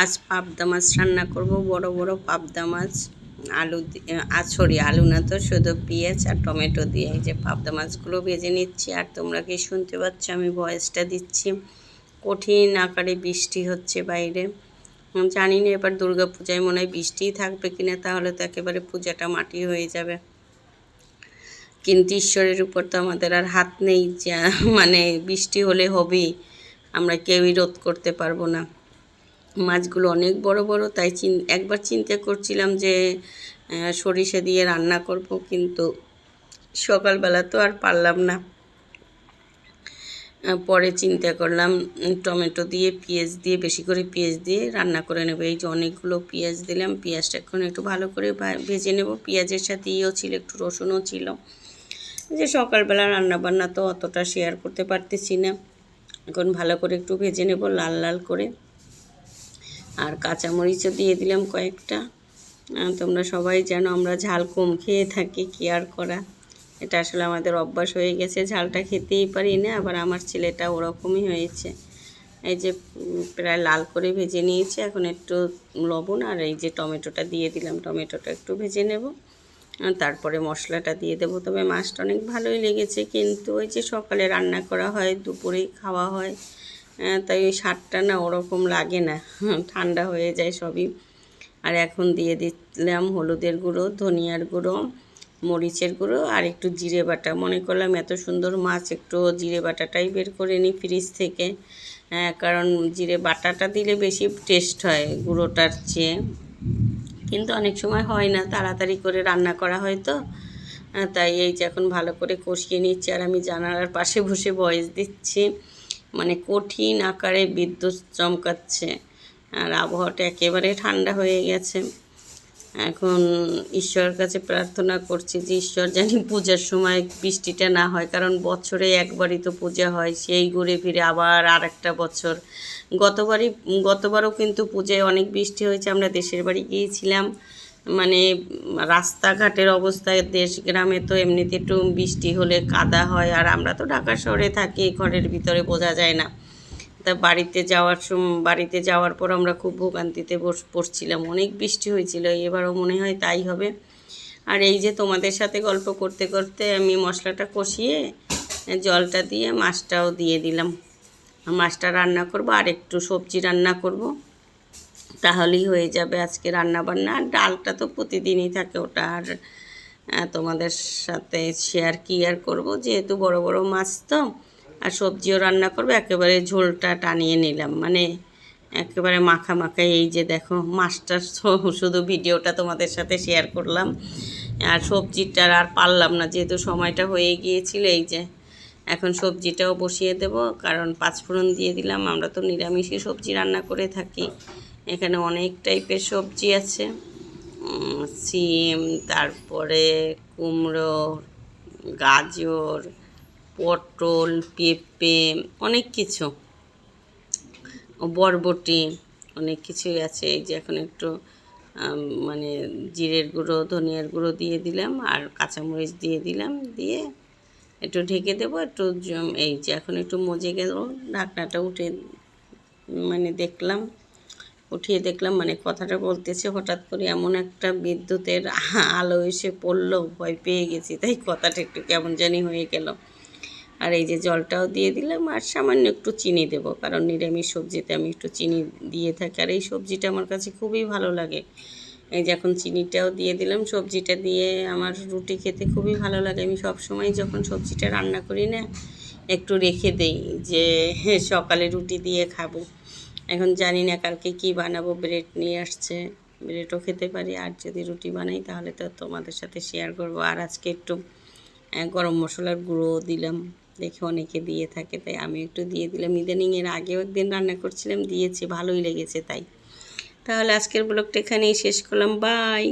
আজ পাবদা মাছ রান্না করব, বড় বড় পাবদা মাছ, আলু আছড়ি আলু না তো, শুধু পেঁয়াজ আর টমেটো দিয়ে। এই যে পাবদা মাছগুলো ভেজে নিচ্ছি, আর তোমরা কি শুনতে পাচ্ছ আমি ভয়েসটা দিচ্ছি। কঠিন আকারে বৃষ্টি হচ্ছে বাইরে। জানি না, এবার দুর্গা পূজায় মনে হয় বৃষ্টিই থাকবে কিনা, তাহলে তো একেবারে পূজাটা মাটি হয়ে যাবে। কিন্তু ঈশ্বরের উপর তো আমাদের আর হাত নেই, যা মানে বৃষ্টি হলে হবেই। আমরা কেউই রোধ করতে পারব না। মাছগুলো অনেক বড় বড়, তাই চিন, একবার চিন্তা করছিলাম যে সরিষা দিয়ে রান্না করব, কিন্তু সকালবেলা তো আর পারলাম না। পরে চিন্তা করলাম টমেটো দিয়ে, পেঁয়াজ দিয়ে, বেশি করে পেঁয়াজ দিয়ে রান্না করে নেব। এই যে অনেকগুলো পেঁয়াজ দিলাম, পেঁয়াজটা এখন একটু ভালো করে ভেজে নেব। পেঁয়াজের সাথে ইয়েও ছিল, একটু রসুনও ছিল। যে সকালবেলা রান্না বান্না তো অতটা শেয়ার করতে পারতেছি না। এখন ভালো করে একটু ভেজে নেব, লাল লাল করে। আর কাঁচামরিচও দিয়ে দিলাম কয়েকটা। তোমরা সবাই জানো আমরা ঝাল কম খেয়ে থাকি, কি আর করা? এটা আসলে আমাদের অভ্যাস হয়ে গেছে, ঝালটা খেতেই পারি না, আবার আমার ছেলেটা ওরকমই হয়েছে। এই যে প্রায় লাল করে ভেজে নিয়েছি, এখন একটু লবণ আর এই যে টমেটোটা দিয়ে দিলাম, টমেটোটা একটু ভেজে নেব। তারপরে মশলাটা দিয়ে দেবো, তবে মাছটা অনেক ভালোই লেগেছে, কিন্তু ওই যে সকালে রান্না করা হয়, দুপুরেই খাওয়া হয় তাই ওই স্বাদটা না ওরকম লাগে না। ঠান্ডা হয়ে যায় সবই। আর এখন দিয়ে দিলাম হলুদের গুঁড়ো ধনিয়ার গুঁড়ো মরিচের গুঁড়ো আর একটু জিরে বাটা। মনে করলাম এত সুন্দর মাছ একটু জিরে বাটাটাই বের করে নিই ফ্রিজ থেকে। আহ, কারণ জিরে বাটাটা দিলে বেশি টেস্ট হয় গুঁড়োটার চেয়ে। কিন্তু অনেক সময় হয় না তাড়াতাড়ি করে রান্না করা হয় তো। তাই এই যে এখন ভালো করে কষিয়ে নিচ্ছি আর আমি জানালার পাশে বসে ভয়েস দিচ্ছি। মানে কঠিন আকারে বিদ্যুৎ চমকাচ্ছে। আর আবহাওয়াটা একেবারে ঠান্ডা হয়ে গেছে। এখন ঈশ্বরের কাছে প্রার্থনা করছি যে, ঈশ্বর জানি পূজার সময় বৃষ্টিটা না হয়, কারণ বছরে একবারই তো পূজা হয়, সেই ঘুরে ফিরে আবার আর একটা বছর। গতবারই, গতবারও কিন্তু পূজায় অনেক বৃষ্টি হয়েছে, আমরা দেশের বাড়ি গিয়েছিলাম। মানে রাস্তাঘাটের অবস্থায় দেশ গ্রামে তো এমনিতে একটু বৃষ্টি হলে কাদা হয়, আর আমরা তো ঢাকা শহরে থাকি ঘরের ভিতরে বোঝা যায় না। তা বাড়িতে যাওয়ার সময় বাড়িতে যাওয়ার পর আমরা খুব ভোগান্তিতে পড়ছিলাম। অনেক বৃষ্টি হয়েছিল, এবারও মনে হয় তাই হবে। আর এই যে তোমাদের সাথে গল্প করতে করতে আমি মশলাটা কষিয়ে, জলটা দিয়ে মাছটাও দিয়ে দিলাম। মাছটা রান্না করব, আর একটু সবজি রান্না করব। তাহলেই হয়ে যাবে আজকে রান্না বান্না আর ডালটা তো প্রতিদিনই থাকে ওটা। আর তোমাদের সাথে শেয়ার কি আর করব? যেহেতু বড় বড় মাছ তো, আর সবজিও রান্না করব, একেবারে ঝোলটা টানিয়ে নিলাম। মানে একেবারে মাখা মাখা এই যে দেখো, মাছটার শুধু ভিডিওটা তোমাদের সাথে শেয়ার করলাম। আর সবজিটার আর পারলাম না, যেহেতু সময়টা হয়ে গিয়েছিল এই যে। এখন সবজিটাও বসিয়ে দেব, কারণ পাঁচফোড়ন দিয়ে দিলাম। আমরা তো নিরামিষই সবজি রান্না করে থাকি। এখানে অনেক টাইপের সবজি আছে। সিম, তারপরে কুমড়ো, গাজর, পটল, পেঁপে, অনেক কিছু। বরবটি, অনেক কিছুই আছে। এই যে এখন একটু মানে জিরের গুঁড়ো, ধনিয়ার গুঁড়ো দিয়ে দিলাম আর কাঁচামরিচ দিয়ে দিলাম। দিয়ে একটু ঢেকে দেবো, একটু এই যে এখন একটু মজে গেল। ঢাকনাটা উঠে মানে দেখলাম। উঠিয়ে দেখলাম মানে কথাটা বলতেছে হঠাৎ করে এমন একটা বিদ্যুতের আলো এসে পড়ল ভয় পেয়ে গেছি। তাই কথাটা একটু কেমন জানি হয়ে গেল। আর এই যে জলটাও দিয়ে দিলাম আর সামান্য একটু চিনি দেবো কারণ নিরামিষ সবজিতে আমি একটু চিনি দিয়ে থাকি। আর এই সবজিটা আমার কাছে খুবই ভালো লাগে। এই যে এখন চিনিটাও দিয়ে দিলাম সবজিটা দিয়ে আমার রুটি খেতে খুবই ভালো লাগে। আমি সব সময় যখন সবজিটা রান্না করি না একটু রেখে দেই যে হ্যাঁ, সকালে রুটি দিয়ে খাব। এখন জানি না কালকে কি বানাবো, ব্রেড নিয়ে আসছে। ব্রেডও খেতে পারি, আর যদি রুটি বানাই তাহলে তো তোমাদের সাথে শেয়ার করব। আর আজকে একটু গরম মশলার গুঁড়ো দিলাম। দেখে অনেকে দিয়ে থাকে, তাই আমি একটু দিয়ে দিলাম। ইদানিং এর আগেও একদিন রান্না করছিলাম, দিয়েছি, ভালোই লেগেছে তাই। তাহলে আজকের ব্লগটা এখানেই শেষ করলাম। বাই